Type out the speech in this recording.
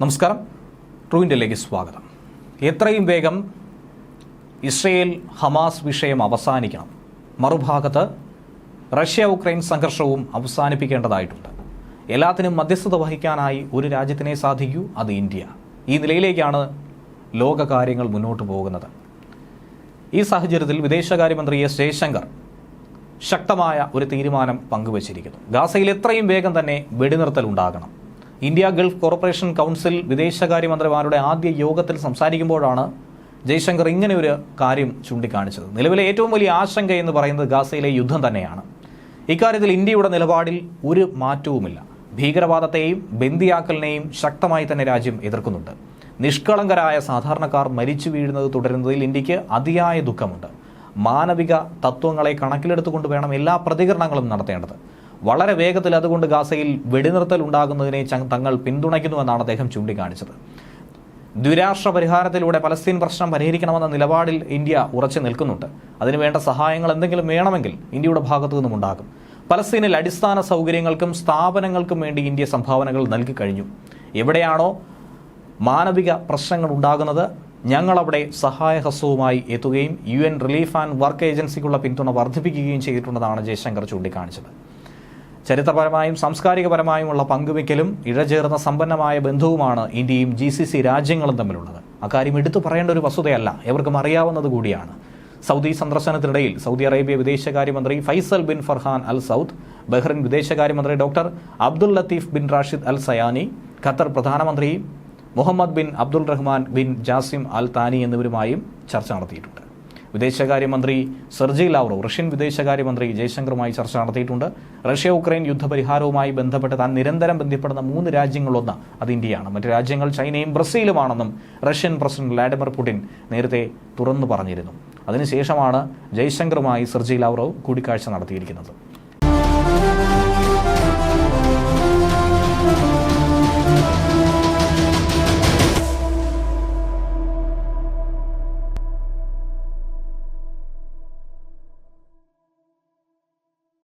നമസ്കാരം. ട്രൂ ഇന്ത്യയിലേക്ക് സ്വാഗതം. എത്രയും വേഗം ഇസ്രയേൽ ഹമാസ് വിഷയം അവസാനിക്കണം. മറുഭാഗത്ത് റഷ്യ ഉക്രൈൻ സംഘർഷവും അവസാനിപ്പിക്കേണ്ടതായിട്ടുണ്ട്. എല്ലാത്തിനും മധ്യസ്ഥത വഹിക്കാനായി ഒരു രാജ്യത്തിനെ സാധിക്കൂ അത് ഇന്ത്യ. ഈ നിലയിലേക്കാണ് ലോകകാര്യങ്ങൾ മുന്നോട്ട് പോകുന്നത്. ഈ സാഹചര്യത്തിൽ വിദേശകാര്യമന്ത്രി എസ് ജയശങ്കർ ശക്തമായ ഒരു തീരുമാനം പങ്കുവച്ചിരിക്കുന്നു. ഗാസയിൽ എത്രയും വേഗം തന്നെ വെടിനിർത്തൽ ഉണ്ടാകണം ഇന്ത്യ ഗൾഫ് കോർപ്പറേഷൻ കൗൺസിൽ വിദേശകാര്യമന്ത്രിമാരുടെ ആദ്യ യോഗത്തിൽ സംസാരിക്കുമ്പോഴാണ് ജയശങ്കർ ഇങ്ങനെ ഒരു കാര്യം ചൂണ്ടിക്കാണിച്ചത്. നിലവിലെ ഏറ്റവും വലിയ ആശങ്ക എന്ന് പറയുന്നത് ഗാസയിലെ യുദ്ധം തന്നെയാണ്. ഇക്കാര്യത്തിൽ ഇന്ത്യയുടെ നിലപാടിൽ ഒരു മാറ്റവുമില്ല. ഭീകരവാദത്തെയും ബന്ദിയാക്കലിനെയും ശക്തമായി തന്നെ രാജ്യം എതിർക്കുന്നുണ്ട്. നിഷ്കളങ്കരായ സാധാരണക്കാർ മരിച്ചു വീഴുന്നത് തുടരുന്നതിൽ ഇന്ത്യയ്ക്ക് അതിയായ ദുഃഖമുണ്ട്. മാനവിക തത്വങ്ങളെ കണക്കിലെടുത്തുകൊണ്ട് വേണം എല്ലാ പ്രതികരണങ്ങളും നടത്തേണ്ടത്. വളരെ വേഗത്തിൽ അതുകൊണ്ട് ഗാസയിൽ വെടിനിർത്തൽ ഉണ്ടാകുന്നതിനെ തങ്ങൾ പിന്തുണയ്ക്കുന്നുവെന്നാണ് അദ്ദേഹം ചൂണ്ടിക്കാണിച്ചത്. ദ്വിരാഷ്ട്ര പരിഹാരത്തിലൂടെ പലസ്തീൻ പ്രശ്നം പരിഹരിക്കണമെന്ന നിലപാടിൽ ഇന്ത്യ ഉറച്ചു നിൽക്കുന്നുണ്ട്. അതിനുവേണ്ട സഹായങ്ങൾ എന്തെങ്കിലും വേണമെങ്കിൽ ഇന്ത്യയുടെ ഭാഗത്തു നിന്നും ഉണ്ടാകും. പലസ്തീനിൽ അടിസ്ഥാന സൗകര്യങ്ങൾക്കും സ്ഥാപനങ്ങൾക്കും വേണ്ടി ഇന്ത്യ സംഭാവനകൾ നൽകി കഴിഞ്ഞു. എവിടെയാണോ മാനവിക പ്രശ്നങ്ങൾ ഉണ്ടാകുന്നത് ഞങ്ങളവിടെ സഹായഹസ്തവുമായി എത്തുകയും U N relief and work ഏജൻസിക്കുള്ള പിന്തുണ വർദ്ധിപ്പിക്കുകയും ചെയ്തിട്ടുണ്ടെന്നാണ് ജയശങ്കർ ചൂണ്ടിക്കാണിച്ചത്. ചരിത്രപരമായും സാംസ്കാരികപരമായുമുള്ള പങ്കുവയ്ക്കലും ഇഴചേർന്ന സമ്പന്നമായ ബന്ധവുമാണ് ഇന്ത്യയും ജി സി സി രാജ്യങ്ങളും തമ്മിലുള്ളത്. അക്കാര്യം എടുത്തു പറയേണ്ട ഒരു വസ്തുതയല്ല എവർക്കും അറിയാവുന്നത് കൂടിയാണ്. സൗദി സന്ദർശനത്തിനിടയിൽ സൗദി അറേബ്യ വിദേശകാര്യമന്ത്രി Faisal bin Farhan Al Saud Bahrain വിദേശകാര്യമന്ത്രി doctor Abdul Latif bin Rashid Al Zayani Qatar പ്രധാനമന്ത്രി Muhammad bin Abdul Rahman bin Jassim Al Thani എന്നിവരുമായും ചർച്ച നടത്തിയിട്ടുണ്ട്. വിദേശകാര്യമന്ത്രി സെർജി ലാവ്റോ റഷ്യൻ വിദേശകാര്യമന്ത്രി ജയശങ്കറുമായി ചർച്ച നടത്തിയിട്ടുണ്ട്. റഷ്യ ഉക്രൈൻ യുദ്ധപരിഹാരവുമായി ബന്ധപ്പെട്ട് താൻ നിരന്തരം ബന്ധപ്പെടുന്ന മൂന്ന് രാജ്യങ്ങളൊന്ന് അത് ഇന്ത്യയാണ്. മറ്റ് രാജ്യങ്ങൾ ചൈനയും ബ്രസീലുമാണെന്നും റഷ്യൻ പ്രസിഡന്റ് വ്ളാഡിമിർ പുടിൻ നേരത്തെ തുറന്നു പറഞ്ഞിരുന്നു. അതിനുശേഷമാണ് ജയശങ്കറുമായി സെർജി ലാവ്റോ കൂടിക്കാഴ്ച നടത്തിയിരിക്കുന്നത്.